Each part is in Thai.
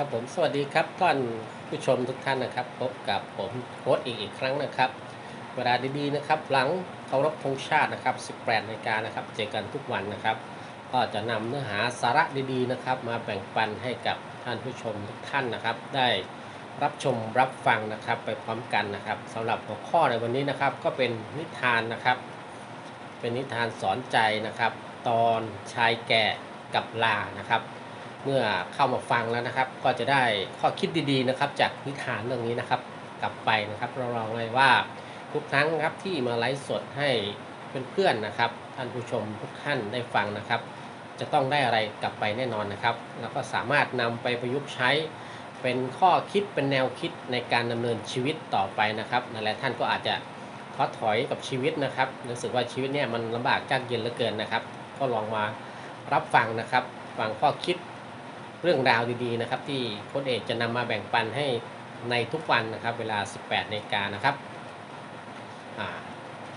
ครับผมสวัสดีครับท่านผู้ชมทุกท่านนะครับ พบกับผมโค้ดอีกอีกครั้งนะครับ เวลาดีๆนะครับ หลังเคารพธงชาตินะครับ 18นาฬิกานะครับเจอกันทุกวันนะครับ ก็จะนำเนื้อหาสาระดีๆนะครับ มาแบ่งปันให้กับท่านผู้ชมทุกท่านนะครับ ได้รับชมรับฟังนะครับ ไปพร้อมกันนะครับสำหรับหัวข้อในวันนี้นะครับ ก็เป็นนิทานนะครับ เป็นนิทานสอนใจนะครับ ตอนชายแก่กับลานะครับ เมื่อเข้ามาฟังแล้วนะครับ ก็จะได้ข้อคิดดีๆนะครับ จากนิทานเรื่องนี้นะครับ กลับไปนะครับเราลองเลยว่าทุกครั้งครับที่มาไลฟ์สดให้เพื่อนๆนะครับท่านผู้ชมทุกท่านได้ฟังนะครับ จะต้องได้อะไรกลับไปแน่นอนนะครับ แล้วก็สามารถนำไปประยุกต์ใช้ เป็นข้อคิดเป็นแนวคิดในการดำเนินชีวิตต่อไปนะครับหลายๆท่านก็อาจจะท้อถอยกับชีวิตนะครับรู้สึกว่าชีวิตเนี่ยมันลำบากยากเย็นเหลือเกินนะครับ ก็ลองมารับฟังนะครับฟังข้อคิด เรื่องราวดีๆนะครับ ที่โค้ชเอกจะนำมาแบ่งปันให้ในทุกวันนะครับ เวลา 18นาฬิกานะครับ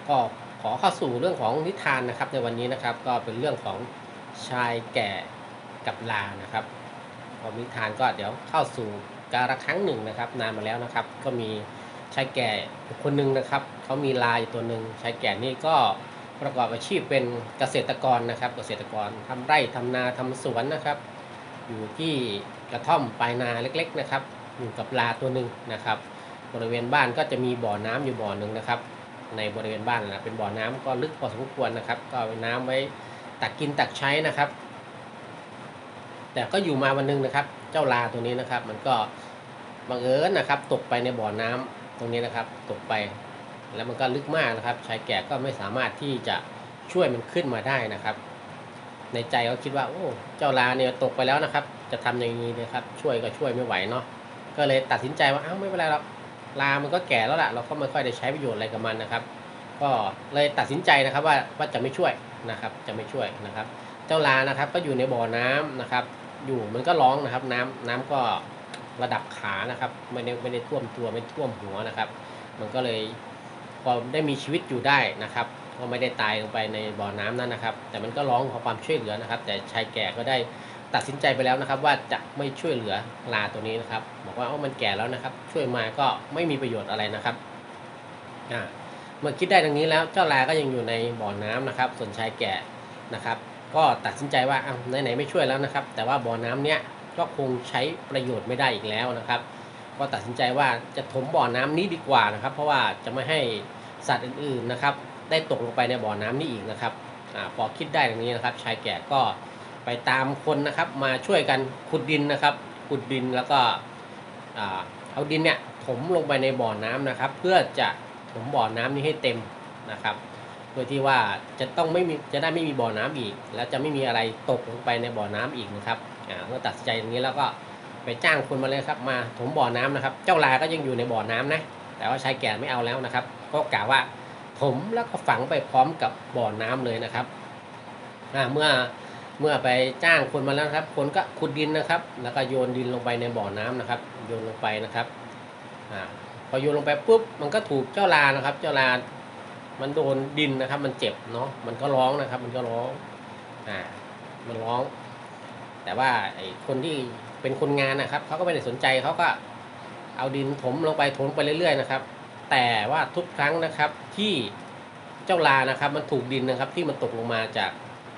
ก็ขอเข้าสู่เรื่องของนิทานนะครับในวันนี้นะครับ ก็เป็นเรื่องของชายแก่กับลานะครับพอนิทานก็เดี๋ยวเข้าสู่การละครั้งหนึ่งนะครับ นานมาแล้วนะครับ ก็มีชายแก่คนหนึ่งนะครับเขามีลาอยู่ตัวหนึ่งชายแก่นี่ก็ประกอบอาชีพเป็นเกษตรกรนะครับ เกษตรกรทำไร่ทำนาทำสวนนะครับ อยู่ที่กระท่อมปลายนาเล็กๆนะครับ อยู่กับปลาตัวหนึ่งนะครับ บริเวณบ้านก็จะมีบ่อน้ำอยู่บ่อหนึ่งนะครับ ในบริเวณบ้านนะเป็นบ่อน้ำก็ลึกพอสมควรนะครับ ก็เอาน้ำไว้ตักกินตักใช้นะครับ แต่ก็อยู่มาวันหนึงนะครับ เจ้าลาตัวนี้นะครับ มันก็บังเอิญนะครับ ตกไปในบ่อน้ำตรงนี้นะครับ ตกไป แล้วมันก็ลึกมากนะครับ ชายแก่ก็ไม่สามารถที่จะช่วยมันขึ้นมาได้นะครับ ในใจเขาคิดว่าโอ้เจ้าลาเนี่ยตกไปแล้วนะครับ จะทำอย่างนี้นะครับ ช่วยก็ช่วยไม่ไหวเนาะก็เลยตัดสินใจว่าอ้าวไม่เป็นไรหรอกลามันก็แก่แล้วล่ะ เราก็ไม่ค่อยได้ใช้ประโยชน์อะไรกับมันนะครับ ก็เลยตัดสินใจนะครับว่าว่าจะไม่ช่วยนะครับ จะไม่ช่วยนะครับ เจ้าลานะครับก็อยู่ในบ่อน้ำนะครับ อยู่มันก็ร้องนะครับ น้ำน้ำก็ระดับขานะครับไม่ได้ไม่ได้ท่วมตัวไม่ท่วมหัวนะครับ มันก็เลยพอได้มีชีวิตอยู่ได้นะครับ ก็ไม่ได้ตายลงไปในบ่อน้ำนั้นนะครับ แต่มันก็ร้องขอความช่วยเหลือนะครับ แต่ชายแก่ก็ได้ตัดสินใจไปแล้วนะครับ ว่าจะไม่ช่วยเหลือลาตัวนี้นะครับ บอกว่าเอ้ามันแก่แล้วนะครับ ช่วยมาก็ไม่มีประโยชน์อะไรนะครับอ่าเมื่อคิดได้ดังนี้แล้วเจ้าลาก็ยังอยู่ในบ่อน้ำนะครับ ส่วนชายแก่นะครับ ก็ตัดสินใจว่าอ้าวไหนๆไม่ช่วยแล้วนะครับ แต่ว่าบ่อน้ำเนี้ยก็คงใช้ประโยชน์ไม่ได้อีกแล้วนะครับ ก็ตัดสินใจว่าจะถมบ่อน้ำนี้ดีกว่านะครับ เพราะว่าจะไม่ให้สัตว์อื่นๆนะครับ ได้ตกลงไปในบ่อน้ำนี้อีกนะครับอพอคิดได้อย่างนี้นะครับ ชายแก่ก็ไปตามคนนะครับ มาช่วยกันขุดดินนะครับ ขุดดินแล้วก็เอาดินเนี่ยถมลงไปในบ่อน้ำนะครับ เพื่อจะถมบ่อน้ำนี้ให้เต็มนะครับโดยที่ว่าจะต้องไม่มีจะได้ไม่มีบ่อน้ำอีก แล้วจะไม่มีอะไรตกลงไปในบ่อน้ำอีกนะครับอ่าเมื่อตัดสินใจอย่างนี้แล้วก็ไปจ้างคนมาเลยครับมาถมบ่อน้ำนะครับ เจ้าลาก็ยังอยู่ในบ่อน้ำนะแต่ว่าชายแก่ไม่เอาแล้วนะครับ ก็กล่าวว่า ถมแล้วก็ฝังไปพร้อมกับบ่อน้ำเลยนะครับเมื่อเมื่อไปจ้างคนมาแล้วครับ คนก็ขุดดินนะครับ แล้วก็โยนดินลงไปในบ่อน้ำนะครับ โยนลงไปนะครับพอโยนลงไปปุ๊บมันก็ถูกเจ้าลานะครับ เจ้าลามันโดนดินนะครับ มันเจ็บเนาะมันก็ร้องนะครับ มันก็ร้องอ่ามันร้อง แต่ว่าไอ้คนที่เป็นคนงานนะครับเขาก็ไม่ได้สนใจเขาก็เอาดินถมลงไปถมไปเรื่อยๆนะครับ แต่ว่าทุกครั้งนะครับที่เจ้าลานะครับมันถูกดินนะครับที่มันตกลงมาจาก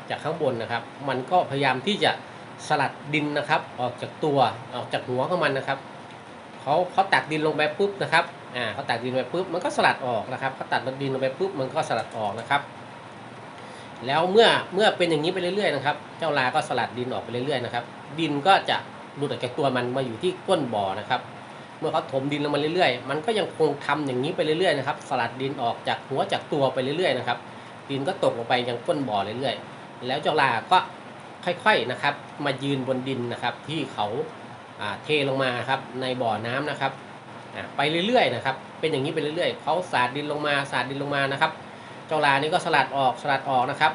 จากข้างบนนะครับ มันก็พยายามที่จะสลัดดินนะครับ ออกจากตัวออกจากหัวของมันนะครับเขาเขาตักดินลงไปปุ๊บนะครับอ่าเขาตักดินไปปุ๊บมันก็สลัดออกนะครับเขาตัดดินลงไปปุ๊บมันก็สลัดออกนะครับแล้วเมื่อเมื่อเป็นอย่างนี้ไปเรื่อยๆนะครับ เจ้าลาก็สลัดดินออกไปเรื่อยๆนะครับ ดินก็จะหลุดออกจากตัวมันมาอยู่ที่ก้นบ่อนะครับ เมื่อเขาถมดินลงมาเรื่อยๆ มันก็ยังคงทำอย่างนี้ไปเรื่อยๆนะครับ สลัดดินออกจากหัวจากตัวไปเรื่อยๆนะครับ ดินก็ตกลงไปยังก้นบ่อเรื่อยๆ แล้วเจ้าลาก็ค่อยๆนะครับ มายืนบนดินนะครับ ที่เขาเทลงมาครับในบ่อน้ำนะครับไปเรื่อยๆนะครับ เป็นอย่างนี้ไปเรื่อยๆ เขาสาดดินลงมาสาดดินลงมานะครับเจ้าลานี่ก็สลัดออกสลัดออกนะครับ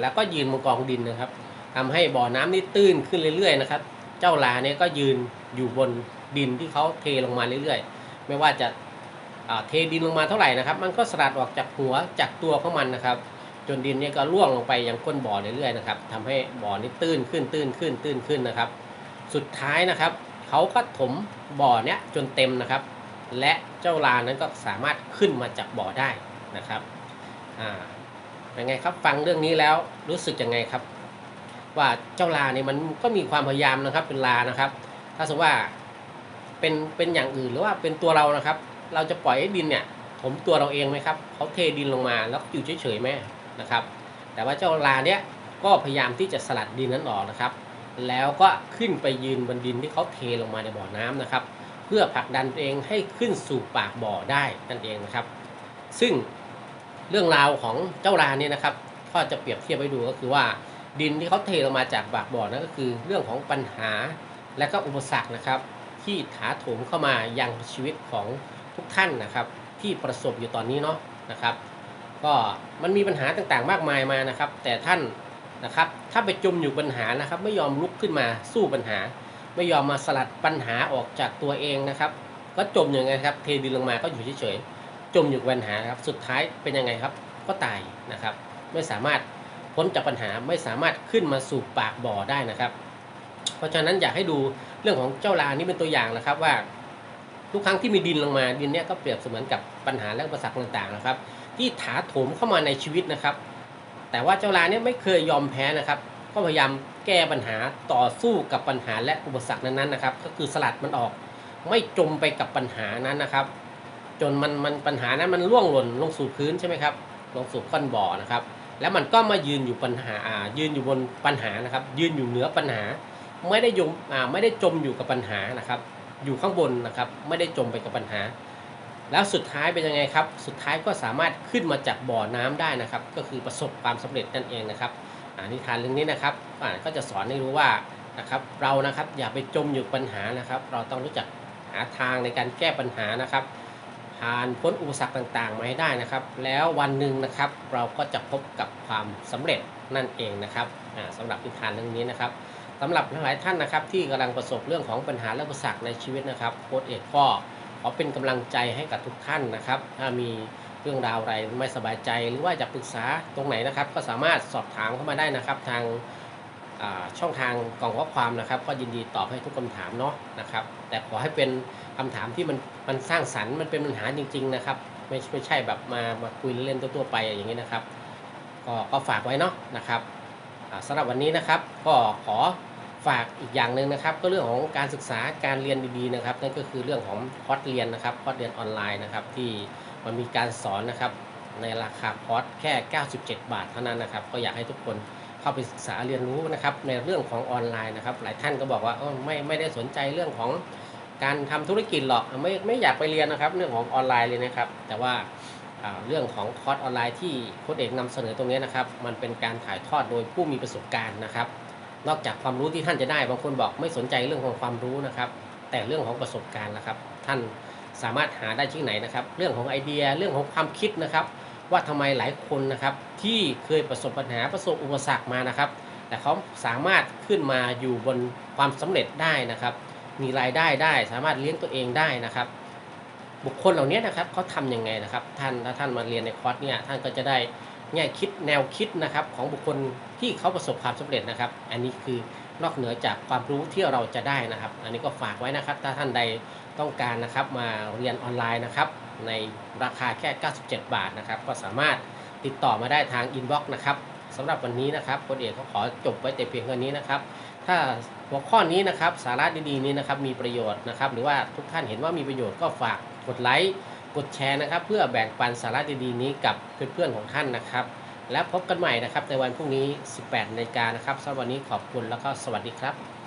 แล้วก็ยืนบนกองดินนะครับทำให้บ่อน้ำนี่ตื้นขึ้นเรื่อยๆนะครับ เจ้าลาเนี่ยก็ยืนอยู่บน ดินที่เขาเทลงมาเรื่อยๆ ไม่ว่าจะเทดินลงมาเท่าไหร่นะครับ มันก็สลัดออกจากหัวจากตัวของมันนะครับ จนดินเนี่ยก็ร่วงลงไปยังก้นบ่อเรื่อยๆนะครับทำให้บ่อนี้ตื้นขึ้นตื้นขึ้นตื้นขึ้นนะครับ สุดท้ายนะครับเขาก็ถมบ่อเนี้ยจนเต็มนะครับ และเจ้าลานั้นก็สามารถขึ้นมาจากบ่อได้นะครับอ่าเป็นไงครับฟังเรื่องนี้แล้วรู้สึกยังไงครับ ว่าเจ้าลาเนี่ยมันก็มีความพยายามนะครับเป็นลานะครับ ถ้าสมมติว่า เป็นเป็นอย่างอื่นหรือว่าเป็นตัวเรานะครับ เราจะปล่อยให้ดินเนี่ยถมตัวเราเองไหมครับเขาเทดินลงมาแล้วอยู่เฉยๆไหมนะครับ แต่ว่าเจ้าลาเนี่ยก็พยายามที่จะสลัดดินนั้นออกนะครับ แล้วก็ขึ้นไปยืนบนดินที่เขาเทลงมาในบ่อน้ำนะครับ เพื่อผลักดันตัวเองให้ขึ้นสู่ปากบ่อได้นั่นเองนะครับ ซึ่งเรื่องราวของเจ้าลาเนี่ยนะครับก็จะเปรียบเทียบให้ดูก็คือว่าดินที่เขาเทลงมาจากปากบ่อนั่นก็คือเรื่องของปัญหาและก็อุปสรรคนะครับ ที่ถาโถมเข้ามายังชีวิตของทุกท่านนะครับ ที่ประสบอยู่ตอนนี้เนาะนะครับ ก็มันมีปัญหาต่างๆ มากมายมานะครับ แต่ท่านนะครับ ถ้าไปจมอยู่ปัญหานะครับ ไม่ยอมลุกขึ้นมาสู้ปัญหา ไม่ยอมมาสลัดปัญหาออกจากตัวเองนะครับ ก็จมอย่างไงครับ เทดินลงมาก็อยู่เฉยๆจมอยู่ปัญหาครับสุดท้ายเป็นยังไงครับ ก็ตายนะครับ ไม่สามารถพ้นจากปัญหาไม่สามารถขึ้นมาสู่ปากบ่อได้นะครับ เพราะฉะนั้นอยากให้ดู เรื่องของเจ้าลานี่เป็นตัวอย่างนะครับว่า ทุกครั้งที่มีดินลงมาดินเนี่ยก็เปรียบเสมือนกับปัญหาและอุปสรรคต่างๆนะครับ ที่ถาโถมเข้ามาในชีวิตนะครับ แต่ว่าเจ้าลาเนี่ยไม่เคยยอมแพ้นะครับ ก็พยายามแก้ปัญหาต่อสู้กับปัญหาและอุปสรรคนั้นๆนะครับ ก็คือสลัดมันออก ไม่จมไปกับปัญหานั้นนะครับ จนมันมันปัญหานั้นมันล่วงหล่นลงสู่พื้นใช่ไหมครับลงสู่ก้อนบ่อนะครับ แล้วมันก็มายืนอยู่ปัญหาอ่ายืนอยู่บนปัญหานะครับ ยืนอยู่เหนือปัญหา ไม่ได้ยมไม่ได้จมอยู่กับปัญหานะครับ อยู่ข้างบนนะครับ ไม่ได้จมไปกับปัญหา แล้วสุดท้ายเป็นยังไงครับ สุดท้ายก็สามารถขึ้นมาจากบ่อน้ำได้นะครับ ก็คือประสบความสำเร็จนั่นเองนะครับนิทานเรื่องนี้นะครับก็จะสอนให้รู้ว่านะครับเรานะครับอย่าไปจมอยู่ปัญหานะครับ เราต้องรู้จักหาทางในการแก้ปัญหานะครับ ผ่านพ้นอุปสรรคต่างๆมาให้ได้นะครับ แล้ววันหนึ่งนะครับเราก็จะพบกับความสำเร็จนั่นเองนะครับอ่าสำหรับนิทานเรื่องนี้นะครับ สำหรับหลายท่านนะครับ ที่กำลังประสบเรื่องของปัญหาและอุปสรรคในชีวิตนะครับโค้ชเอกก็ขอเป็นกำลังใจให้กับทุกท่านนะครับ ถ้ามีเรื่องราวอะไรไม่สบายใจหรือว่าจะปรึกษาตรงไหนนะครับ ก็สามารถสอบถามเข้ามาได้นะครับ ทางช่องทางกล่องข้อความนะครับ ก็ยินดีตอบให้ทุกคำถามเนาะนะครับ แต่ขอให้เป็นคำถามที่มันมันสร้างสรรค์มันเป็นปัญหาจริง ๆ นะครับ ไม่ไม่ใช่แบบมามาคุยเล่นตัวๆไปอย่างนี้นะครับ ก็ก็ฝากไว้เนาะนะครับสำหรับวันนี้นะครับ ก็ขอ ฝากอีกอย่างหนึ่งนะครับ ก็เรื่องของการศึกษาการเรียนดีๆนะครับ นั่นก็คือเรื่องของคอร์สเรียนนะครับคอร์สเรียนออนไลน์นะครับ ที่มันมีการสอนนะครับ ในราคาคอร์สแค่ 97 บาทเท่านั้นนะครับ ก็อยากให้ทุกคนเข้าไปศึกษาเรียนรู้นะครับ ในเรื่องของออนไลน์นะครับ หลายท่านก็บอกว่าเออไม่ไม่ได้สนใจเรื่องของการทำธุรกิจหรอกไม่ไม่อยากไปเรียนนะครับ เรื่องของออนไลน์เลยนะครับ แต่ว่าอ่าเรื่องของคอร์สออนไลน์ที่โค้ชเอกนำเสนอตรงนี้นะครับ มันเป็นการถ่ายทอดโดยผู้มีประสบการณ์นะครับ นอกจากความรู้ที่ท่านจะได้บางคนบอกไม่สนใจเรื่องของความรู้นะครับ แต่เรื่องของประสบการณ์นะครับ ท่านสามารถหาได้ที่ไหนนะครับ เรื่องของไอเดียเรื่องของความคิดนะครับ ว่าทำไมหลายคนนะครับ ที่เคยประสบปัญหาประสบอุปสรรคมานะครับ แต่เขาสามารถขึ้นมาอยู่บนความสำเร็จได้นะครับ มีรายได้ได้สามารถเลี้ยงตัวเองได้นะครับ บุคคลเหล่านี้นะครับเขาทำยังไงนะครับ ท่านถ้าท่านมาเรียนในคอร์สเนี่ยท่านก็จะได้ แง่คิดแนวคิดนะครับของบุคคลที่เขาประสบความสำเร็จนะครับ อันนี้คือนอกเหนือจากความรู้ที่เราจะได้นะครับ อันนี้ก็ฝากไว้นะครับ ถ้าท่านใดต้องการนะครับมาเรียนออนไลน์นะครับ ในราคาแค่ 97 บาทนะครับ ก็สามารถติดต่อมาได้ทางอินบ็อกซ์นะครับสำหรับวันนี้นะครับคนเอกเขาขอจบไว้แต่เพียงเท่านี้นะครับ ถ้าหัวข้อนี้นะครับสาระดีๆนี้นะครับมีประโยชน์นะครับ หรือว่าทุกท่านเห็นว่ามีประโยชน์ก็ฝากกดไลค์ กดแชร์นะครับ เพื่อแบ่งปันสาระดีๆนี้กับเพื่อนๆของท่านนะครับ และพบกันใหม่นะครับในวันพรุ่งนี้ 18นาฬิกานะครับสำหรับวันนี้ขอบคุณแล้วก็สวัสดีครับ